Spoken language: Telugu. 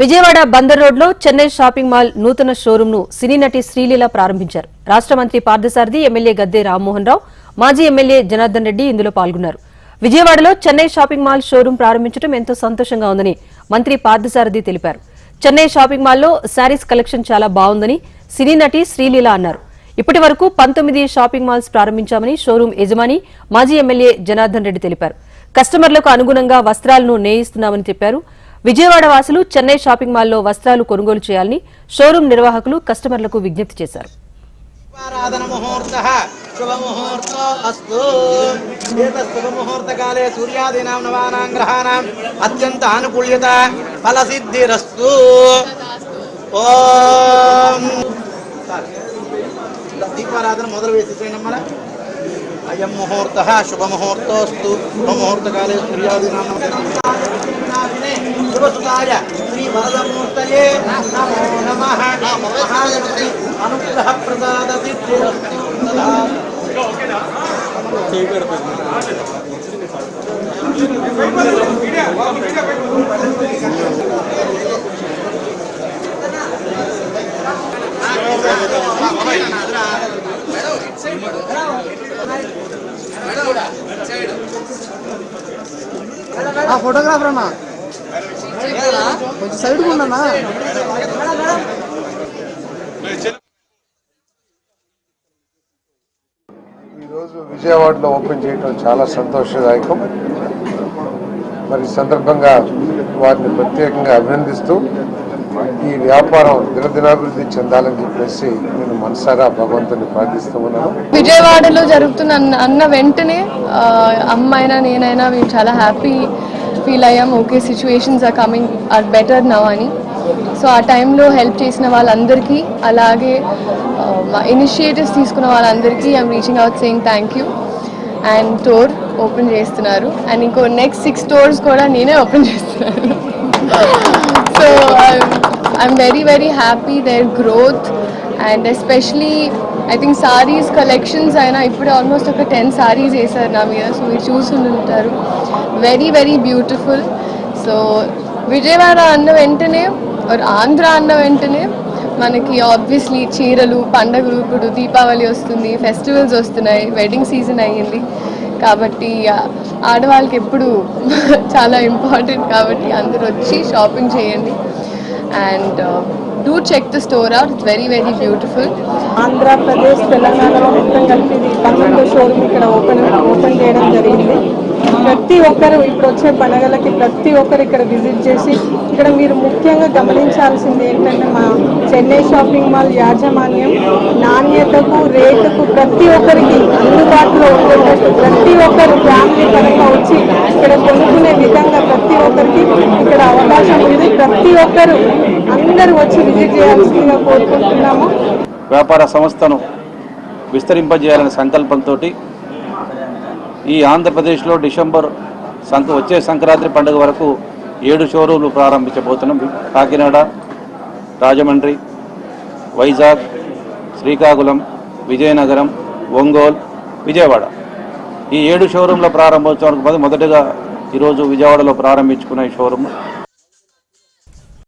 విజయవాడ బందర్ రోడ్లో చెన్నై షాపింగ్ మాల్ నూతన షోరూమ్ను సినీ నటి శ్రీలీల ప్రారంభించారు. రాష్ట్ర మంత్రి పార్థసారథి ఎమ్మెల్యే గద్దె రామ్మోహన్ రావు మాజీ ఎమ్మెల్యే జనార్దన్ రెడ్డి ఇందులో పాల్గొన్నారు. విజయవాడలో చెన్నై షాపింగ్ మాల్ షోరూం ప్రారంభించడం ఎంతో సంతోషంగా ఉందని మంత్రి పార్థసారథి తెలిపారు. చెన్నై షాపింగ్ మాల్లో శారీస్ కలెక్షన్ చాలా బాగుందని సినీ నటి శ్రీలీల అన్నారు. ఇప్పటి వరకు పంతొమ్మిది షాపింగ్ మాల్స్ ప్రారంభించామని షోరూం యజమాని మాజీ ఎమ్మెల్యే జనార్దన్ రెడ్డి తెలిపారు. కస్టమర్లకు అనుగుణంగా వస్త్రాలను నేయిస్తున్నామని చెప్పారు. విజయవాడ వాసులు చెన్నై షాపింగ్ మాల్లో వస్త్రాలు కొనుగోలు చేయాలని షోరూం నిర్వాహకులు కస్టమర్లకు విజ్ఞప్తి చేశారు. ముహూర్త. శుభముహూర్తకాలే సూర్యాదీనాం నవానాం గ్రహాణాం అత్యంత ఆనుకూల్యత ఫలసిద్ధిరస్తు. ఓం. దీపారాధన మొదలు వేసేసేయండి మన అయం ముహూర్త. శుభముహూర్తోస్తు. శుభముహూర్తకాలే సూర్యాదీనాం శివసుతాయ శ్రీ వరదమూర్తయే నమో నమ మహాగణపతి అనుగ్రహ ప్రసాద సిద్ధిరస్తు ఆ ఫోటోగ్రాఫర్ అన్నా. కొంచెం సైడ్ ఉండన్నా ఈరోజు విజయవాడలో ఓపెన్ చేయడం చాలా సంతోషదాయకం. మరి ఈ సందర్భంగా వారిని ప్రత్యేకంగా అభినందిస్తూ ఈ వ్యాపారం దినదినాభివృద్ధి చెందాలని చెప్పేసి నేను మనసారా భగవంతుని ప్రార్థిస్తూ ఉన్నాను. విజయవాడలో జరుగుతున్న అన్న- వెంటనే ఆ, అమ్మైనా నేనైనా మేము చాలా హ్యాపీ ఫీల్ అయ్యాం okay situations are coming are better now అని సో ఆ టైంలో హెల్ప్ చేసిన వాళ్ళందరికీ అలాగే ఇనిషియేటివ్స్ తీసుకున్న వాళ్ళందరికీ I'm reaching out saying thank you and store open చేస్తున్నారు. అండ్ ఇంకో నెక్స్ట్ సిక్స్ స్టోర్స్ కూడా నేనే ఓపెన్ చేస్తున్నాను. So I'm very very happy their growth and especially I think saris collections అయినా ఇప్పుడే ఆల్మోస్ట్ ఒక టెన్ సారీస్ వేసారు నా మీద. సో మీరు చూసి ఉంటారు. Very very beautiful so Vijayawada అన్న వెంటనే ఆంధ్ర అన్న వెంటనే మనకి ఆబ్వియస్లీ చీరలు పండగలు ఇప్పుడు దీపావళి వస్తుంది ఫెస్టివల్స్ వస్తున్నాయి వెడ్డింగ్ సీజన్ అయ్యింది. కాబట్టి ఆడవాళ్ళకి ఎప్పుడు చాలా ఇంపార్టెంట్ కాబట్టి అందరూ వచ్చి షాపింగ్ చేయండి and do check the store out it's very very beautiful Andhra Pradesh తెలంగాణలో మొత్తం కలిపి పన్నెండు షోరూమ్ ఇక్కడ ఓపెన్ ఓపెన్ చేయడం జరిగింది. ప్రతి ఒక్కరు ఇప్పుడు వచ్చే పండగలకి ప్రతి ఒక్కరు ఇక్కడ విజిట్ చేసి ఇక్కడ మీరు ముఖ్యంగా గమనించాల్సింది ఏంటంటే మా చెన్నై షాపింగ్ మాల్ యాజమాన్యం నాణ్యతకు రేటుకు ప్రతి ఒక్కరికి అందుబాటులో ఉండేటట్టు ప్రతి ఒక్కరు ఫ్యామిలీ పరంగా ఇక్కడ కొనుక్కునే విధంగా ప్రతి ఒక్కరికి ఇక్కడ అవకాశం ఉంది. ప్రతి ఒక్కరు అందరూ వచ్చి విజిట్ చేయాల్సిందిగా కోరుకుంటున్నాము. వ్యాపార సంస్థను విస్తరింపజేయాలనే సంకల్పంతో ఈ ఆంధ్రప్రదేశ్లో డిసెంబర్ సంక వచ్చే సంక్రాంతి పండుగ వరకు ఏడు షోరూమ్లు ప్రారంభించబోతున్నాం. కాకినాడ రాజమండ్రి వైజాగ్ శ్రీకాకుళం విజయనగరం ఒంగోలు విజయవాడ. ఈ ఏడు షోరూంల ప్రారంభోత్సవానికి మొద- మొదటగా ఈరోజు విజయవాడలో ప్రారంభించుకున్న ఈ షోరూమ్.